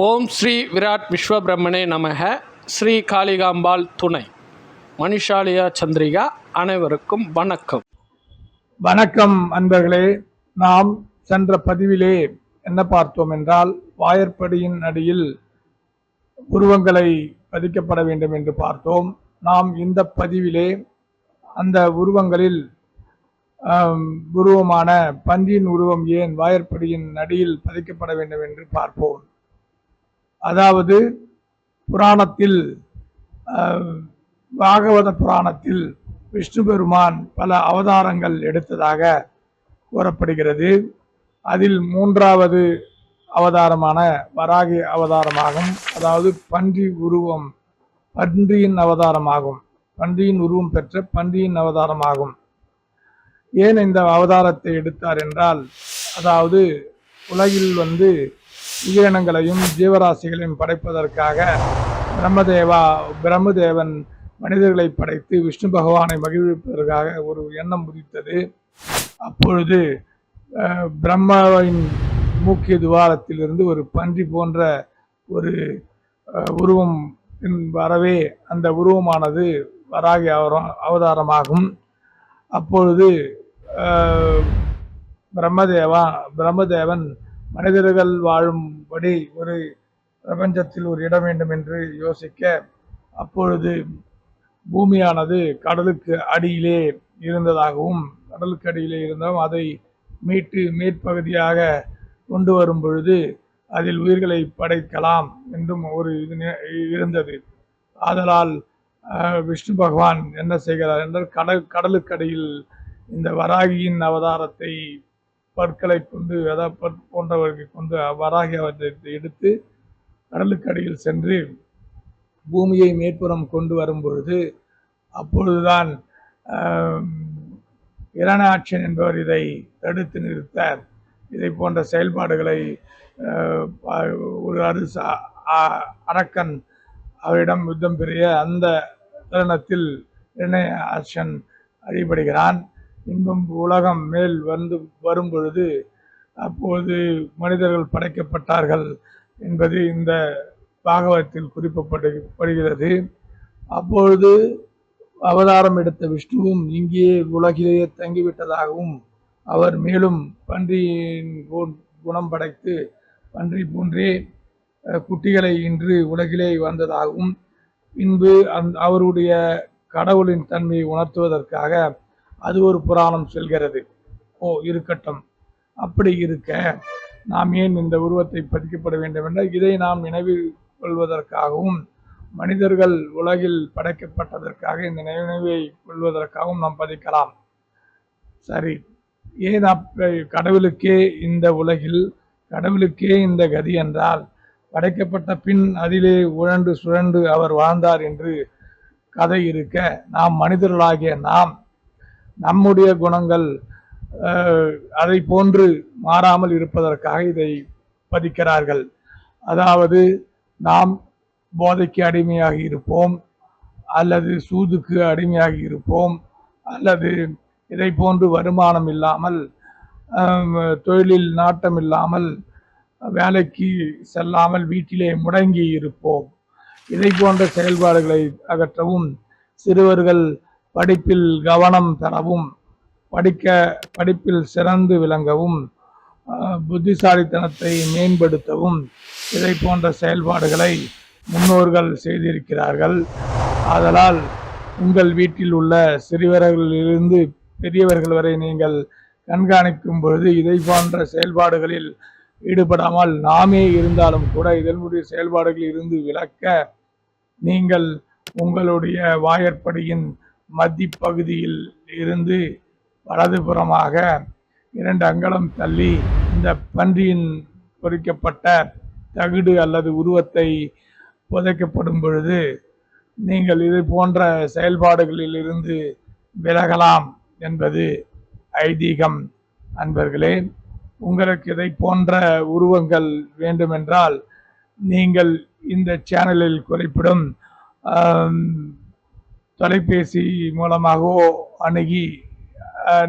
ஓம் ஸ்ரீ விராட் விஸ்வபிரம்மனே நமக. ஸ்ரீ காளிகாம்பாள் துணை. மணிஷாலியா சந்திரிகா அனைவருக்கும் வணக்கம். வணக்கம் அன்பர்களே. நாம் சென்ற பதிவிலே என்ன பார்த்தோம் என்றால் வாயற்படியின் அடியில் உருவங்களை பதிக்கப்பட வேண்டும் என்று பார்த்தோம். நாம் இந்த பதிவிலே அந்த உருவங்களில் உருவமான பன்றியின் உருவம் ஏன் வாயற்படியின் அடியில் பதிக்கப்பட வேண்டும் என்று பார்ப்போம். அதாவது புராணத்தில் பாகவத புராணத்தில் விஷ்ணு பெருமான் பல அவதாரங்கள் எடுத்ததாக கூறப்படுகிறது. அதில் மூன்றாவது அவதாரமான வராகி அவதாரமாகும். அதாவது பன்றி உருவம் பன்றியின் அவதாரமாகும். பன்றியின் உருவம் பெற்ற பன்றியின் அவதாரமாகும். ஏன் இந்த அவதாரத்தை எடுத்தார் என்றால் அதாவது உலகில் வந்து உயிரினங்களையும் ஜீவராசிகளையும் படைப்பதற்காக பிரம்மதேவா பிரம்மதேவன் மனிதர்களை படைத்து விஷ்ணு பகவானை மகிழ்விப்பதற்காக ஒரு எண்ணம் உதித்தது அப்பொழுது பிரம்மாவின் மூக்கிய துவாரத்திலிருந்து ஒரு பன்றி போன்ற ஒரு உருவம் வரவே அந்த உருவமானது வராகி அவதாரமாகும். அப்பொழுது பிரம்மதேவா பிரம்மதேவன் மனிதர்கள் வாழும்படி ஒரு பிரபஞ்சத்தில் ஒரு இடம் வேண்டும் என்று யோசிக்க அப்பொழுது பூமியானது கடலுக்கு அடியிலே இருந்ததாகவும் கடலுக்கு அடியிலே இருந்தாலும் அதை மீட்டு மேற்பகுதியாக கொண்டு வரும் பொழுது அதில் உயிர்களை படைக்கலாம் என்றும் ஒரு இது இருந்தது. ஆதலால் விஷ்ணு பகவான் என்ன செய்கிறார் என்றால் கடல் கடலுக்கடியில் இந்த வராகியின் அவதாரத்தை பற்களை கொண்டு அதாவது போன்றவர்களை கொண்டு வராகி அவற்றை எடுத்து கடலுக்கடியில் சென்று பூமியை மேற்புறம் கொண்டு வரும் பொழுது அப்பொழுதுதான் ஆம், இரணாட்சன் என்பவர் இதை தடுத்து நிறுத்த இதை போன்ற செயல்பாடுகளை ஒரு அரசு அரக்கன் அவரிடம் யுத்தம் பெரிய அந்த தருணத்தில் இரணாட்சன் அழிபடுகிறான். இன்பம் உலகம் மேல் வந்து வரும் பொழுது அப்போது மனிதர்கள் படைக்கப்பட்டார்கள் என்பது இந்த பாகவத்தில் குறிப்பிடப்படுகிறது அப்பொழுது அவதாரம் எடுத்த விஷ்ணுவும் இங்கேயே உலகிலேயே தங்கிவிட்டதாகவும் அவர் மேலும் பன்றியின் குணம் படைத்து பன்றி போன்றே குட்டிகளை இன்று உலகிலே வந்ததாகவும் பின்பு அந் அவருடைய கடவுளின் தன்மையை உணர்த்துவதற்காக அது ஒரு புராணம் செல்கிறது. ஓ இருக்கட்டும். அப்படி இருக்க நாம் ஏன் இந்த உருவத்தை பதிக்கப்பட வேண்டும் என்றால் இதை நாம் நினைவில் கொள்வதற்காகவும் மனிதர்கள் உலகில் படைக்கப்பட்டதற்காக இந்த நினைவை கொள்வதற்காகவும் நாம் பதிக்கலாம். சரி ஏன் அப்ப கடவுளுக்கே இந்த உலகில் கடவுளுக்கே இந்த கதி என்றால் படைக்கப்பட்ட பின் அதிலே உழண்டு சுழண்டு அவர் வாழ்ந்தார் என்று கதை இருக்க நாம் மனிதர்களாகிய நாம் நம்முடைய குணங்கள் அதை போன்று மாறாமல் இருப்பதற்காக இதை பதிக்கிறார்கள். அதாவது நாம் போதைக்கு அடிமையாகி இருப்போம் அல்லது சூதுக்கு அடிமையாகி இருப்போம் அல்லது இதை போன்று வருமானம் இல்லாமல் தொழிலில் நாட்டம் இல்லாமல் வேலைக்கு செல்லாமல் வீட்டிலே முடங்கி இருப்போம். இதை போன்ற செயல்பாடுகளை அகற்றவும் சிறுவர்கள் படிப்பில் கவனம் பெறவும் படிக்க படிப்பில் சிறந்து விளங்கவும் புத்திசாலித்தனத்தை மேம்படுத்தவும் இதை போன்ற செயல்பாடுகளை முன்னோர்கள் செய்திருக்கிறார்கள். ஆதலால் உங்கள் வீட்டில் உள்ள சிறியவர்களிலிருந்து பெரியவர்கள் வரை நீங்கள் கண்காணிக்கும் பொழுது இதை போன்ற செயல்பாடுகளில் ஈடுபடாமல் நாமே இருந்தாலும் கூட இதனுடைய செயல்பாடுகளில் இருந்து விலக்க நீங்கள் உங்களுடைய வாயற்படியின் மத்தி பகுதியில் இருந்து வலதுபுறமாக இரண்டு அங்கலம் தள்ளி இந்த பன்றியின் பொறிக்கப்பட்ட தகுடு அல்லது உருவத்தை புதைக்கப்படும் பொழுது நீங்கள் இது போன்ற செயல்பாடுகளில் இருந்து விலகலாம் என்பது ஐதீகம். அன்பர்களே உங்களுக்கு இதை போன்ற உருவங்கள் வேண்டுமென்றால் நீங்கள் இந்த சேனலில் குறிப்பிடும் தொலைபேசி மூலமாகவோ அணுகி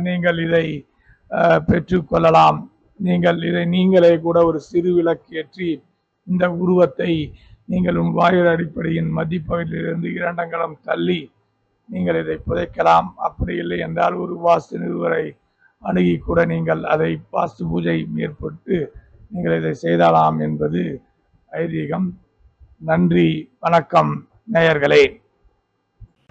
நீங்கள் இதை பெற்றுக்கொள்ளலாம் நீங்கள் இதை நீங்களே கூட ஒரு சிறு விளக்கேற்றி இந்த உருவத்தை நீங்கள் உங்கள் வாயர் அடிப்படையின் மதிப்பகுதியிலிருந்து இரண்டங்களும் தள்ளி நீங்கள் இதை புதைக்கலாம். அப்படி இல்லை என்றால் ஒரு வாஸ்து நிறுவரை அணுகி கூட நீங்கள் அதை வாஸ்து பூஜை மேற்பட்டு நீங்கள் இதை செய்தலாம் என்பது ஐதீகம். நன்றி வணக்கம் நேயர்களே.